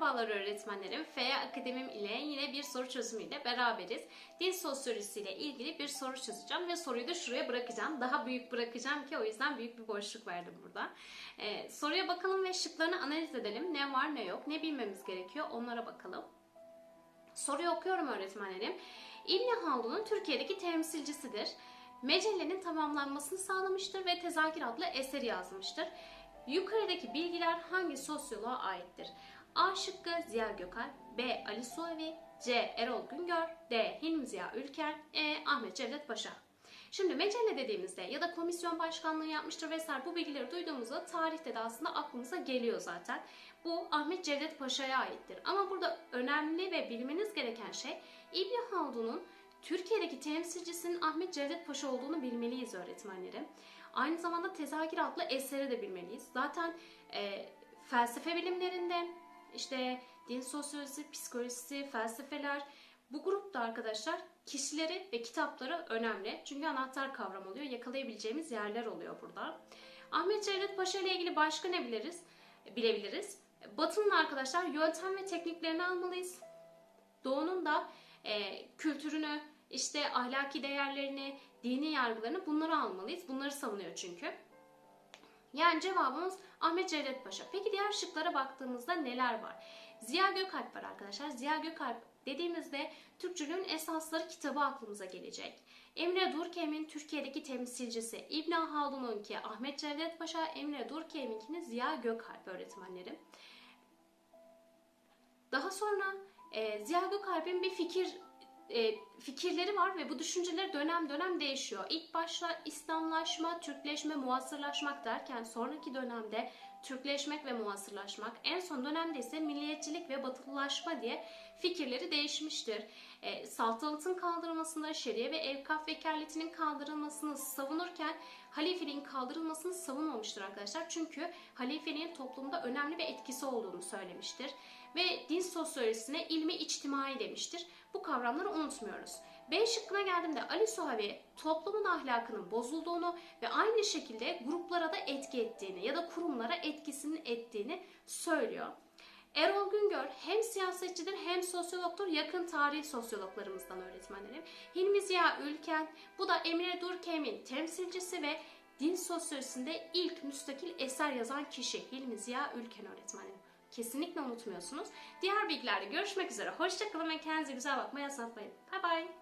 Merhabalar öğretmenlerim. FEA Akademim ile yine bir soru çözümüyle beraberiz. Dil sosyolojisi ile ilgili bir soru çözeceğim ve soruyu da şuraya bırakacağım. Daha büyük bırakacağım ki o yüzden büyük bir boşluk verdim burada. Ee, soruya bakalım ve şıklarını analiz edelim. Ne var ne yok, ne bilmemiz gerekiyor onlara bakalım. Soruyu okuyorum öğretmenlerim. İbni Haldun'un Türkiye'deki temsilcisidir. Mecellenin tamamlanmasını sağlamıştır ve Tezakir adlı eseri yazmıştır. Yukarıdaki bilgiler hangi sosyoloğa aittir? A şıkkı Ziya Gökalp, B. Ali Suavi, C. Erol Güngör, D. Hilmi Ziya Ülker, E. Ahmet Cevdet Paşa. Şimdi mecelle dediğimizde ya da komisyon başkanlığı yapmıştır vesaire bu bilgileri duyduğumuzda tarihte de aslında aklımıza geliyor zaten. Bu Ahmet Cevdet Paşa'ya aittir. Ama burada önemli ve bilmeniz gereken şey İbni Haldun'un Türkiye'deki temsilcisinin Ahmet Cevdet Paşa olduğunu bilmeliyiz öğretmenlerim. Aynı zamanda Tezakir adlı eseri de bilmeliyiz. Zaten e, felsefe bilimlerinde işte din sosyolojisi, psikolojisi, felsefeler bu grupta arkadaşlar kişileri ve kitapları önemli. Çünkü anahtar kavram oluyor. Yakalayabileceğimiz yerler oluyor burada. Ahmet Cevdet Paşa ile ilgili başka ne biliriz? Bilebiliriz. Batı'nın arkadaşlar yöntem ve tekniklerini almalıyız. Doğu'nun da e, kültürünü, işte ahlaki değerlerini, dini yargılarını bunları almalıyız. Bunları savunuyor çünkü. Yani cevabımız Ahmet Cevdet Paşa. Peki diğer şıklara baktığımızda neler var? Ziya Gökalp var arkadaşlar. Ziya Gökalp dediğimizde Türkçülüğün esasları kitabı aklımıza gelecek. Emre Durkheim'in Türkiye'deki temsilcisi, İbn Haldun'unki Ahmet Cevdet Paşa, Emre Durkheim'inkini Ziya Gökalp öğretmenlerim. Daha sonra e, Ziya Gökalp'in bir fikir e, fikirleri var ve bu düşünceleri dönem dönem değişiyor. İlk başta İslamlaşma, Türkleşme, muasırlaşmak derken sonraki dönemde Türkleşmek ve muasırlaşmak, en son dönemde ise milliyetçilik ve batılılaşma diye fikirleri değişmiştir. E, saltanatın kaldırılmasında şeriye ve evkaf vekaletinin kaldırılmasını savunurken halifeliğin kaldırılmasını savunmamıştır arkadaşlar. Çünkü halifeliğin toplumda önemli bir etkisi olduğunu söylemiştir. Ve din sosyolojisine ilmi içtimai demiştir. Bu kavramları unutmuyoruz. B şıkkına geldiğimde Ali Suhavi toplumun ahlakının bozulduğunu ve aynı şekilde gruplara da etki ettiğini ya da kurumlara etkisinin ettiğini söylüyor. Erol Güngör hem siyasetçidir hem sosyologtur. Yakın tarih sosyologlarımızdan öğretmenlerim. Hilmi Ziya Ülken, bu da Emre Durkheim'in temsilcisi ve din sosyolojisinde ilk müstakil eser yazan kişi Hilmi Ziya Ülken öğretmenlerim. Kesinlikle unutmuyorsunuz. Diğer bilgilerde görüşmek üzere. Hoşçakalın ve kendinize güzel bakmaya unutmayın. Bay bay.